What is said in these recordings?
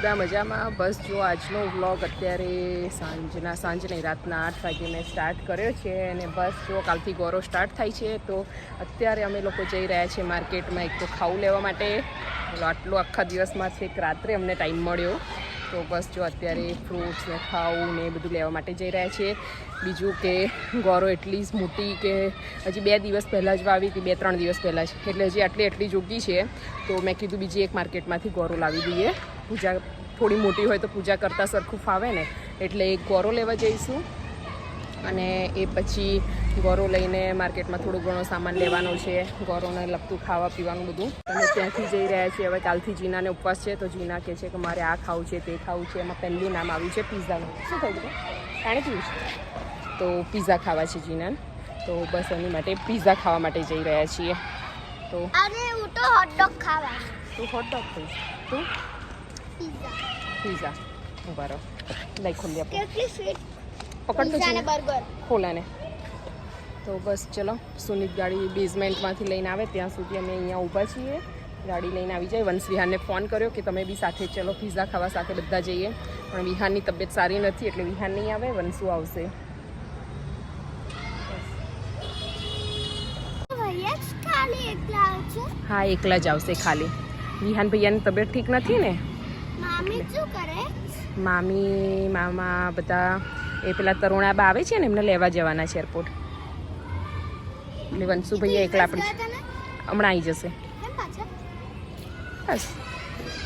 બધા મજામાં? બસ જો આજનો વ્લોગ અત્યારે સાંજના, સાંજ નહીં, રાતના આઠ વાગે મેં સ્ટાર્ટ કર્યો છે અને બસ જો કાલથી ગોરો સ્ટાર્ટ થાય છે. તો અત્યારે અમે લોકો જઈ રહ્યા છીએ માર્કેટમાં એક તો ખાવું લેવા માટે. આટલો આખા દિવસમાં છે એક રાત્રે અમને ટાઈમ મળ્યો. તો બસ જો અત્યારે ફ્રૂટ્સ ને ખાવું ને એ બધું લેવા માટે જઈ રહ્યા છીએ. બીજું કે ગોરો એટલી જ મોટી કે હજી બે દિવસ પહેલાં જ વાવી હતી, બે ત્રણ દિવસ પહેલાં જ. એટલે હજી આટલી એટલી જોગી છે. તો મેં કીધું બીજી એક માર્કેટમાંથી ગોરો લાવી દઈએ. પૂજા થોડી મોટી હોય તો પૂજા કરતાં સરખું ફાવે ને. એટલે એક ગોરો લેવા જઈશું. અને એ પછી ગૌરવ લઈને માર્કેટમાં થોડું ઘણો સામાન લેવાનો છે ગોરોને લગતું ખાવા પીવાનું બધું. અને ત્યાંથી જઈ રહ્યા છીએ. હવે કાલથી જીનાને ઉપવાસ છે તો જીના કહે છે કે મારે આ ખાવું છે તે ખાવું છે. એમાં પહેલું નામ આવ્યું છે પીઝાનું. શું થયું પાણી પીવું છે. તો પીઝા ખાવા છે જીનાને. તો બસ એની માટે પીઝા ખાવા માટે જઈ રહ્યા છીએ. તો અને હું તો હોટડોગ ખાવા. તું હોટડોગ ખાઈશ તું? પીઝા. પીઝા. ઊભા રહો. લઈ ખોલી આપણે કેટલી સ્વીટ પકડ તો જીના. બર્ગર ખોલાને. તો બસ ચલો સુનિત ગાડી બેઝમેન્ટમાંથી લઈને આવે ત્યાં સુધી અમે અહીંયા ઊભા છીએ. ગાડી લઈને આવી જાય. વંશ વિહારને ફોન કર્યો કે તમે બી સાથે ચલો પિઝા ખાવા સાથે બધા જઈએ. પણ વિહારની તબિયત સારી નથી એટલે વિહાર નહીં આવે વંશુ આવશે. હા એકલા જ આવશે ખાલી. વિહાન ભૈયાની તબિયત ઠીક નથી ને? મામી મામી મામા બધા એ પેલા તરુણાબા આવે છે ને એમને લેવા જવાના છે એરપોર્ટ એટલે વંશુ ભૈયા એકલા આપણે? હમણાં આવી જશે. બસ.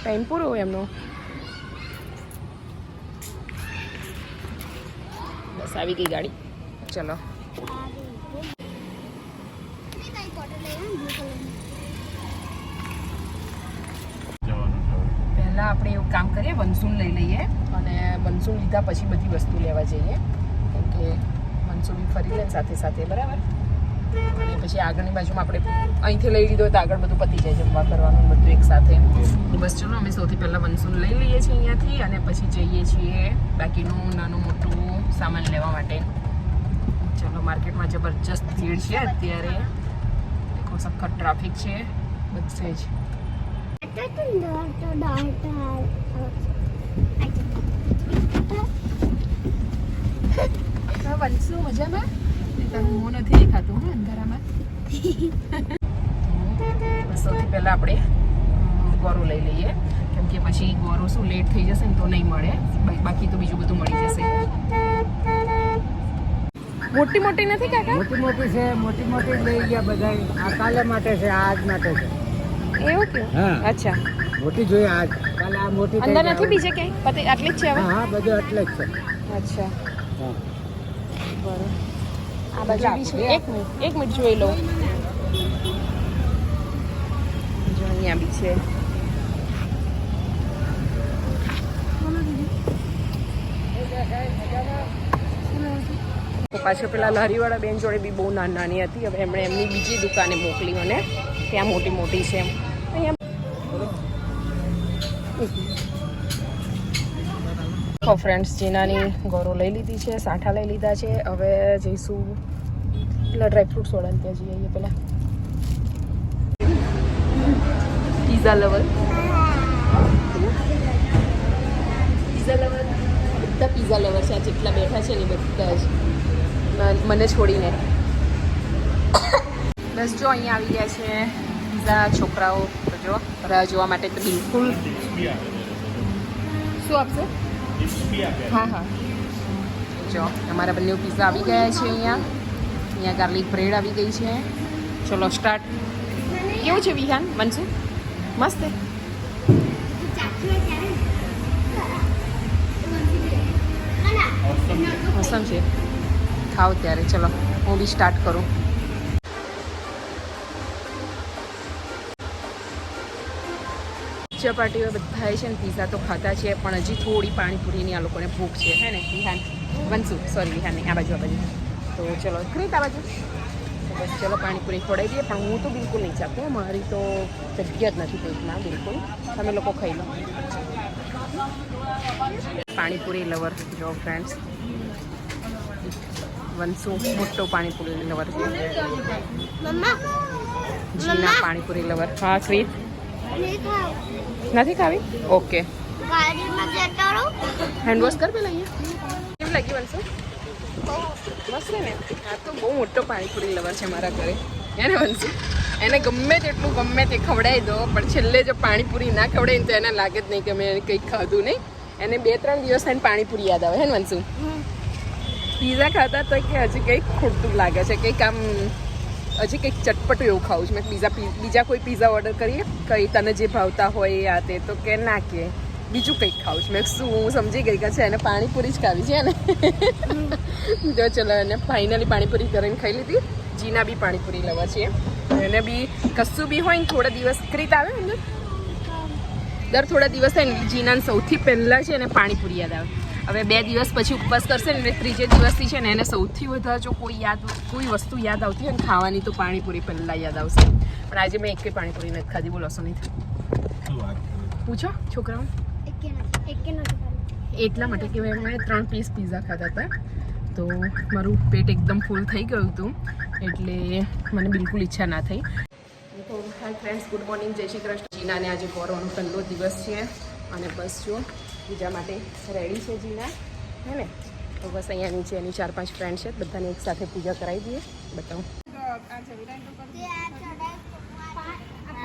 ટાઈમ પૂરો હોય એમનો. બસ આવી ગઈ ગાડી. ચલો. પહેલાં આપણે એવું કામ કરીએ વનસૂન લઈ લઈએ અને વનસૂન લીધા પછી બધી વસ્તુ લેવા જઈએ. કેમ કે વનસૂન ફરી લે સાથે સાથે બરાબર? અને પછી આગળની બાજુમાં આપણે અહીંથી લઈ લીધો તો આગળ બધું પતી જાય જમવા કરવાનું બધું એક સાથે. બસ ચલો અમે સૌથી પહેલાં વનસૂન લઈ લઈએ છીએ અહીંયાથી અને પછી જઈએ છીએ બાકીનું નાનું મોટું સામાન લેવા માટે. ચલો માર્કેટમાં જબરજસ્ત ભીડ છે અત્યારે. દેખો સખત ટ્રાફિક છે. બધે જ. વંશુ મજામાં? તારું મોં નથી દેખાતું હે અંધારામાં. સૌથી પહેલાં આપણે ગોરો લઈ લઈએ. કેમ કે પછી ગોરો શું લેટ થઈ જશે ને તો નહીં મળે. બાકી તો બીજું બધું મળી જશે. મોટી મોટી નથી કાકા? મોટી મોટી છે મોટી મોટી લઈ ગયા બધા આ કાલે માટે છે આ આજ માટે છે. એવું કે? હા. અચ્છા. મોટી જોઈએ આજ. કાલે આ મોટી અંદર નથી બીજે ક્યાંય? પતિ આટલી જ છે હવે? હા બધું એટલે જ છે. અચ્છા. હા. બરોબર. આ બાજુ બી છે. એક મિનિટ એક મિનિટ જોઈ લઉં. જો અહીંયા બી છે. તો પાછળ પેલા લારીવાળા બેન જોડે બી બહુ નાની નાની હતી. હવે એમણે એમની બીજી દુકાને મોકલી મને ત્યાં મોટી મોટી છે એમ. અહીંયા ફ્રેન્ડ્સ જીનાની ગોરો લઈ લીધી છે, સાઠા લઈ લીધા છે. હવે જઈશું પેલા ડ્રાયફ્રૂટ સોડા ત્યાં જઈએ આવીએ પેલા. પીઝા લવર પીઝા લવર બધા પીઝા લવર છે, આ જેટલા બેઠા છે ને બધા જ. મને છોડીને. બસ જો અહીંયા આવી ગયા છે પીઝા છોકરાઓ. જો, રાહ જોવા માટે તો બિલકુલ. શું આપશે? હા હા જો અમારા બંને પીઝા આવી ગયા છે અહીંયા અહીંયા ગાર્લિક બ્રેડ આવી ગઈ છે ચલો સ્ટાર્ટ કેવું છે વિહાન મનસુ મસ્ત છે? મસમ છે ખાઓ ત્યારે ચલો હું બી સ્ટાર્ટ કરું ચપાટીઓ બધાએ છે ને પીઝા તો ખાતા છે પણ હજી થોડી પાણીપુરીની આ લોકોને ભૂખ છે. હે ને વિહાન? વંશુ સોરી વિહાન નહીં આ બાજુ આ બાજુ. તો ચલો ક્રીત આ બાજુ. બસ ચલો પાણીપુરી ખોડાઈ દઈએ પણ હું તો બિલકુલ નહીં ચાખું મારી તો જગ્યા જ નથી પેટમાં બિલકુલ. તમે લોકો ખાઈ લો. પાણીપુરી લવર જો ફ્રેન્ડ્સ વંશુ મોટો પાણીપુરી લવર જીના પાણીપુરી લવર હા ક્રીત નથી ખાવી? ઓકે હેન્ડ વોશ કર પેલા અહીંયા. કેમ લાગી બનશે મસ્ત ને? આ તો બહુ મોટો પાણીપુરી લવર છે મારા ઘરે. એને બનશે એને ગમે તેટલું ગમે તે ખવડાવી દો પણ છેલ્લે જો પાણીપુરી ના ખવડાય ને તો એને લાગે જ નહીં કે મેં કંઈક ખાધું નહીં. એને બે ત્રણ દિવસ થઈને પાણીપુરી યાદ આવે. હે ને વંશુ પીઝા ખાતા તો કે હજી કંઈક ખોટું લાગે છે કંઈક આમ હજી કંઈક ચટપટું એવું ખાવું છું. મેં બીજા બીજા કોઈ પીઝા ઓર્ડર કરીએ કંઈ તને જે ભાવતા હોય એ આ તે તો કે ના કે. બીજું કંઈક ખાવું છું. મેં શું હું સમજી ગઈ કે છે એને પાણીપુરી જ ખાવી છે ને જો ચલો એને ફાઇનલી પાણીપુરી કરીને ખાઈ લીધી. જીના બી પાણીપુરી લેવા છે એને બી કશું બી હોય ને થોડા દિવસ ક્રિત આવે અંદર દર થોડા દિવસ થાય ને જીનાને સૌથી પહેલાં છે એને પાણીપુરી યાદ આવે. હવે બે દિવસ પછી ઉપવાસ કરશે ને ત્રીજે દિવસથી છે ને એને સૌથી વધારે જો કોઈ યાદ કોઈ વસ્તુ યાદ આવતી હોય ને ખાવાની તો પાણીપુરી પહેલાં યાદ આવશે. પણ આજે મેં એકે પાણીપુરી નથી ખાધી બોલો નહીં પૂછો છોકરાઓ. એકે નથી એકે નથી ખાલી એટલા માટે કે મેં ત્રણ પીસ પીઝા ખાધા હતા. તો મારું પેટ એકદમ ફૂલ થઈ ગયું હતું એટલે મને બિલકુલ ઈચ્છા ના થઈ. તો હાય ફ્રેન્ડ્સ ગુડ મોર્નિંગ જય શ્રી કૃષ્ણ. જીનાને આજે ગૌરવનો પહેલો દિવસ છે. અને બસ જો પૂજા માટે રેડી છે જીના હે ને? તો બસ અહીંયા નીચે એની ચાર પાંચ ફ્રેન્ડ છે બધાને એક સાથે પૂજા કરાવી દઈએ. બતાવું.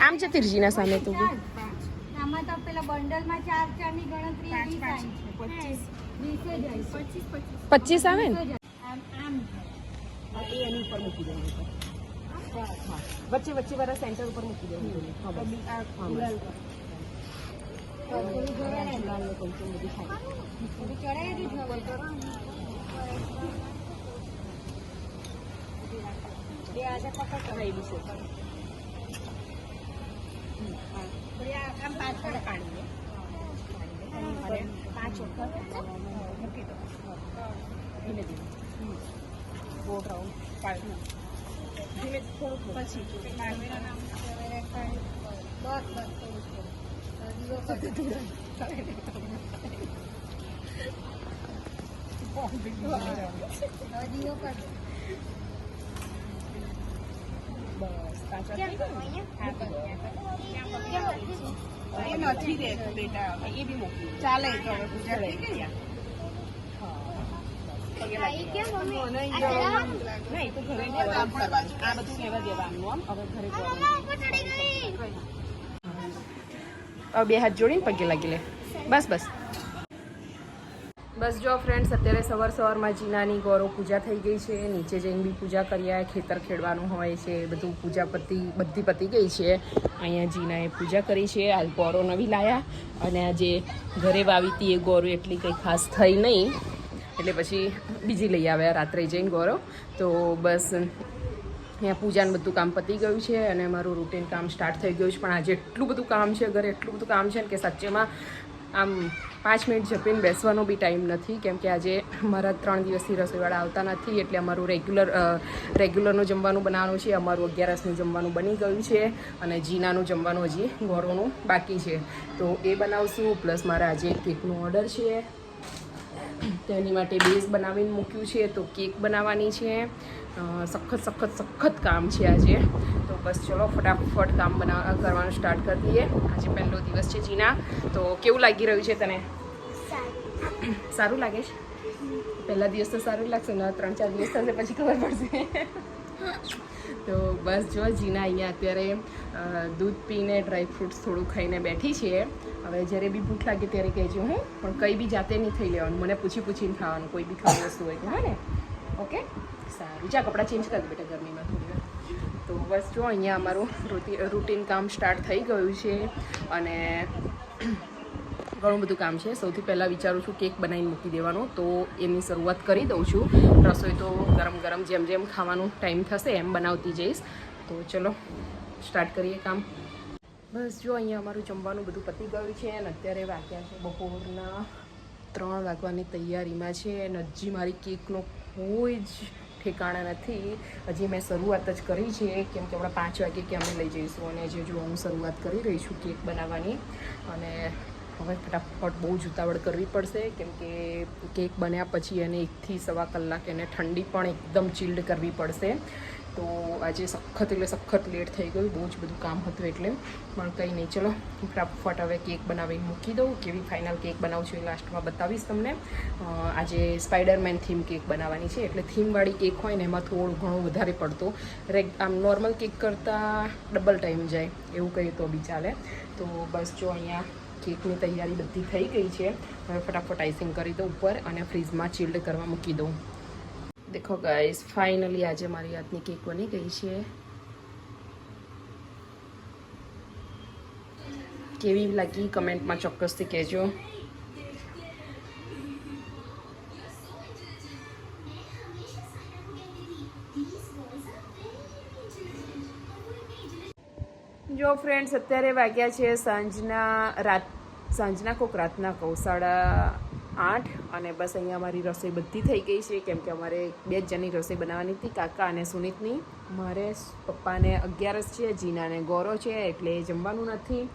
આમ છે તિરજીના સામે તો. બી આમાં તો પેલા બંડલમાં ચાર ચારની ગણતરી પચીસ. આવે ને? એની ઉપર મૂકી દેવું હા વચ્ચે વચ્ચે વાળા સેન્ટર ઉપર મૂકી દેવું પાંચ મૂકી દો ધીમે ધીમે. ગોળ રાઉન્ડ પાડવું ધીમે થોડુંક પછી બસ પાંચ વાર થઈ ગયું ને? હા, કરો. એ નથી રહેતું બેટા હવે. એ બી મોકલી દો. ચાલે તો હવે પૂજા થઈ ગઈ હા. પગે લાગી કેમ દો. મમ્મી આ ચડાવવા નહીં, તો ઘરે ગોળવાનું કરવાનું. આ બધું રહેવા દેવાનું આમ હવે ઘરે બે હાથ જોડીને પગે લાગી લે. બસ બસ. બસ જો ફ્રેન્ડ્સ અત્યારે સવાર સવારમાં જીનાની ગૌરવ પૂજા થઈ ગઈ છે. નીચે જઈને બી પૂજા કર્યા ખેતર ખેડવાનું હોય છે, બધું પૂજા પતી, બધી પતી ગઈ છે. અહીંયા જીનાએ પૂજા કરી છે. આ ગોરો નવી લાયા અને આજે ઘરે વાવી હતી એ ગોરો એટલી કંઈ ખાસ થઈ નહીં. એટલે પછી બીજી લઈ આવ્યા, રાત્રે જઈને ગૌરવ. તો બસ અહીંયા પૂજાનું બધું કામ પતી ગયું છે અને મારું રૂટીન કામ સ્ટાર્ટ થઈ ગયું છે. પણ આજે એટલું બધું કામ છે, ઘરે એટલું બધું કામ છે ને કે સાચેમાં આમ પાંચ મિનિટ જપીને બેસવાનો બી ટાઈમ નથી. કેમ કે આજે મારા ત્રણ દિવસથી રસોઈવાળા આવતા નથી, એટલે અમારું રેગ્યુલર રેગ્યુલરનું જમવાનું બનાવવાનું છે. અમારું અગિયારસનું જમવાનું બની ગયું છે અને જીનાનું જમવાનું હજી ગોળોનું બાકી છે. તો એ બનાવશું, પ્લસ મારા આજે કેકનો ઓર્ડર છે. તેની માટે બેઝ બનાવીને મૂક્યું છે. તો કેક બનાવવાની છે. સખત સખત સખત કામ છે આજે. તો બસ ચલો ફટાફટ કામ બના, કરવાનું સ્ટાર્ટ કરી દઈએ. આજે પહેલો દિવસ છે જીના. તો કેવું લાગી રહ્યું છે તને? સારું લાગે છે? પહેલા દિવસ તો સારું લાગશે, ને ત્રણ ચાર દિવસ થશે પછી ખબર પડશે. તો બસ જો જીના અહીંયા અત્યારે દૂધ પીને ડ્રાય ફ્રૂટ્સ થોડું ખાઈને બેઠી છે. હવે જ્યારે બી ભૂખ લાગે ત્યારે કહેજો, હું? પણ કંઈ બી જાતે નહીં થઈ લેવાનું. મને પૂછી પૂછીને ખાવાનું, કોઈ બી ખાવાની વસ્તુ હોય તો, હા ને? ઓકે? સારું. જા, કપડાં ચેન્જ કરી બેટા ગરમીમાં થોડી તો બસ જો, અહીંયા અમારું રૂટીન કામ સ્ટાર્ટ થઈ ગયું છે અને ઘણું બધું કામ છે. સૌથી પહેલાં વિચારું છું કેક બનાવીને મૂકી દેવાનો. તો એની શરૂઆત કરી દઉં છું. રસોઈ તો ગરમ ગરમ જેમ જેમ ખાવાનું ટાઈમ થશે એમ બનાવતી જઈશ. તો ચલો સ્ટાર્ટ કરીએ કામ. બસ જો, અહીંયા અમારું જમવાનું બધું પતી ગયું છે અને અત્યારે વાગ્યા છે બપોરના. ત્રણ વાગવાની તૈયારીમાં છે અને હજી મારી કેકનો કોઈ જ ઠેકાણા નથી. હજી મેં શરૂઆત જ કરી છે, કેમ કે હમણાં પાંચ વાગે કે અમે લઈ જઈશું અને જે જો હું શરૂઆત કરી રહી છું કેક બનાવવાની. અને હવે ફટાફટ બહુ જ ઉતાવળ કરવી પડશે, કેમ કે કેક બન્યા પછી એને એકથી સવા કલાક એને ઠંડી પણ એકદમ ચિલ્ડ કરવી પડશે. તો આજે સખત એટલે સખત લેટ થઈ ગયું, બહુ જ બધું કામ હતું એટલે. પણ કંઈ નહીં, ચલો ફટાફટ હવે કેક બનાવીને મૂકી દઉં, કેવી ફાઇનલ કેક બનાવું છું એ લાસ્ટમાં બતાવીશ તમને. આજે સ્પાઈડરમેન થીમ કેક બનાવવાની છે, એટલે થીમવાળી કેક હોય ને એમાં થોડું ઘણું વધારે પડતો. રેગ આમ નોર્મલ કેક કરતાં ડબલ ટાઈમ જાય, એવું કહીએ તો બી ચાલે. તો બસ જો અહીંયા કેકની તૈયારી બધી થઈ ગઈ છે. હવે ફટાફટ આઈસિંગ કરી દઉં ઉપર અને ફ્રીજમાં ચિલ્ડ કરવા મૂકી દઉં. દેખો ગાઈસ ફાઇનલી આજે મારી હાથની કેક બની ગઈ છે કેવી લાગી કમેન્ટમાં ચોક્કસથી કહેજો જો ફ્રેન્ડ્સ અત્યારે વાગ્યા છે સાંજના રાત સાંજના કોક રાતના કહું સાડા આઠ. અને બસ અહીંયા અમારી રસોઈ બધી થઈ ગઈ છે, કેમ કે અમારે બે જણની રસોઈ બનાવવાની હતી, કાકા અને સુનિતની. મારે પપ્પાને અગિયારસ છે જીનાને ગોરો છે, એટલે જમવાનું નથી.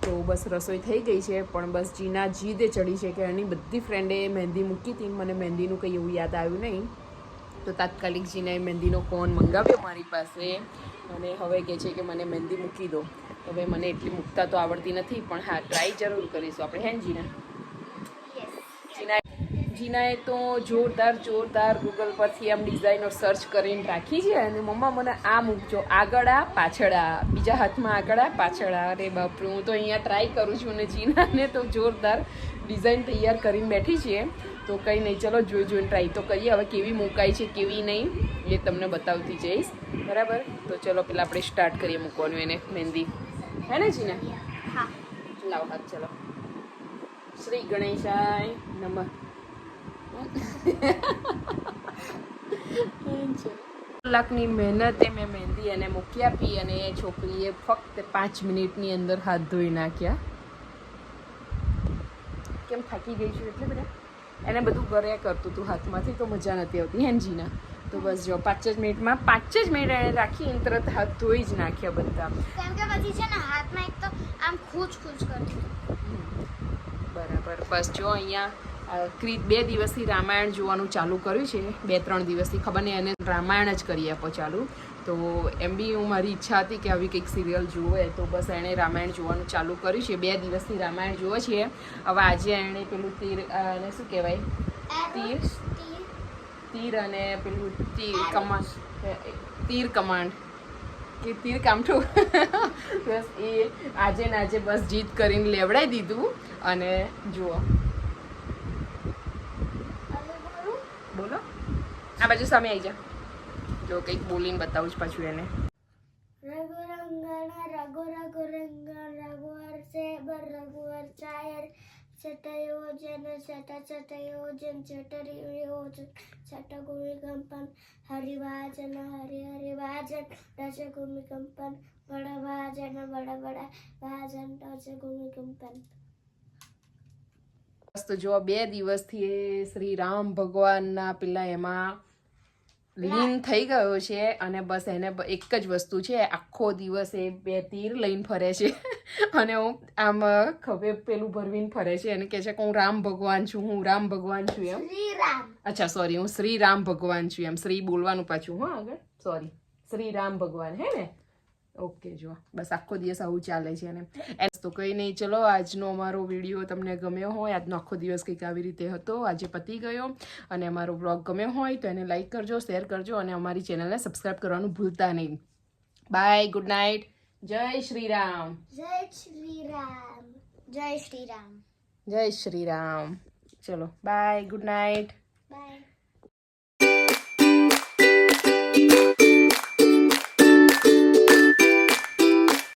તો બસ રસોઈ થઈ ગઈ છે, પણ બસ જીના જીદે ચડી છે કે એની બધી ફ્રેન્ડે મહેંદી મૂકી હતી, મને મહેંદીનું કંઈ એવું યાદ આવ્યું નહીં. તો તાત્કાલિક જીને મહેંદીનો કોન મંગાવ્યો મારી પાસે અને હવે કહે છે કે મને મહેંદી મૂકી દો. હવે મને એટલી મૂકતા તો આવડતી નથી, પણ હા, ટ્રાય જરૂર કરીશું. આપણે હેન જીના? જીનાએ તો જોરદાર જોરદાર ગૂગલ પરથી આમ ડિઝાઇનો સર્ચ કરીને રાખી છે અને મમ્મા મને આ મૂકજો. આગળ આ પાછળ આ. બીજા હાથમાં આગળ આ પાછળ આ. અરે બાપરે હું તો અહીંયા ટ્રાય કરું છું અને જીનાને તો જોરદાર ડિઝાઇન તૈયાર કરીને બેઠી છીએ તો કંઈ નહીં ચલો જોઈ જોઈને ટ્રાય તો કરીએ. હવે કેવી મુકાય છે કેવી નહીં એ તમને બતાવતી જઈશ. બરાબર? તો ચલો પેલા આપણે સ્ટાર્ટ કરીએ મૂકવાનું એને મહેંદી. હે ને જીના? હા. લાવો હાથ ચલો. શ્રી ગણેશાય નમઃ. કલાકની મહેનતે મેં મહેંદી એને મૂકી આપી અને એ છોકરીએ ફક્ત પાંચ મિનિટની અંદર હાથ ધોઈ નાખ્યા. કેમ થાકી ગઈ છું એટલે બધા? એને બધું કર્યા કરતું હતું હાથમાંથી તો મજા નથી આવતી. હેનજીના. તો બસ જો પાંચ જ મિનિટમાં પાંચ જ મિનિટ એને રાખી અને તરત હાથ ધોઈ જ નાખ્યા બધા. કેમ કે પછી છે ને હાથમાં એક તો આમ ખૂચ ખૂચ કરતી. બરાબર. બસ જો અહીંયા બે દિવસથી રામાયણ જોવાનું ચાલુ કર્યું છે. બે, ત્રણ દિવસથી ખબર નહીં, એને રામાયણ જ કરી આપો ચાલુ. તો એમ બી હું મારી ઈચ્છા હતી કે આવી કંઈક સિરિયલ જુએ તો બસ એણે રામાયણ જોવાનું ચાલુ કર્યું છે. બે દિવસથી રામાયણ જુએ છે. હવે આજે એણે પેલું તીર એને શું કહેવાય? તીર? તીર અને પેલું તીર કમાન્ડ. તીર કમાન્ડ. કે તીર કામઠું બસ એ આજે ને આજે બસ જીત કરીને લેવડાવી દીધું. અને જુઓ બોલો આ બાજુ સામે આવી જા. જો કંઈક બોલીને બતાવું છું પાછું એને. રઘુ રંગણ રઘુ રઘુ રંગણ રઘુવર સેબર, રઘુવર ચાયર ચટયોજન ચટ ચટયોજન ચટરિયોજન ચટગુમિ કંપન, હરિવાજન, હરિ હરિવાજન રજગુમિ કંપન બડ બડ ભાજન રજગુમિ કંપન. તો જો બે દિવસથી શ્રી રામ ભગવાનના પેલા એમાં લીન થઈ ગયો છે અને બસ એને એક જ વસ્તુ છે આખો દિવસ એ બે તીર લઈને ફરે છે. અને હું આમ ખભે પેલું ભરવીને ફરે છે અને કહે છે કે હું રામ ભગવાન છું હું રામ ભગવાન છું એમ. અચ્છા સોરી હું શ્રી રામ ભગવાન છું એમ. શ્રી બોલવાનું પાછું હા આગળ. સોરી શ્રી રામ ભગવાન હે ને? ઓકે જો. બસ આખો દિવસ આવું ચાલે છે ને. એસ તો કંઈ નહીં. ચલો આજનો અમારો વીડિયો તમને ગમ્યો હોય આજનો આખો દિવસ કંઈક આવી રીતે હતો. આજે પતી ગયો અને અમારો બ્લોગ ગમ્યો હોય તો એને લાઈક કરજો શેર કરજો અને અમારી ચેનલને સબસ્ક્રાઈબ કરવાનું ભૂલતા નહીં. બાય ગુડ નાઇટ જય શ્રી રામ જય શ્રી રામ જય શ્રી રામ જય શ્રી રામ ચલો બાય ગુડ નાઇટ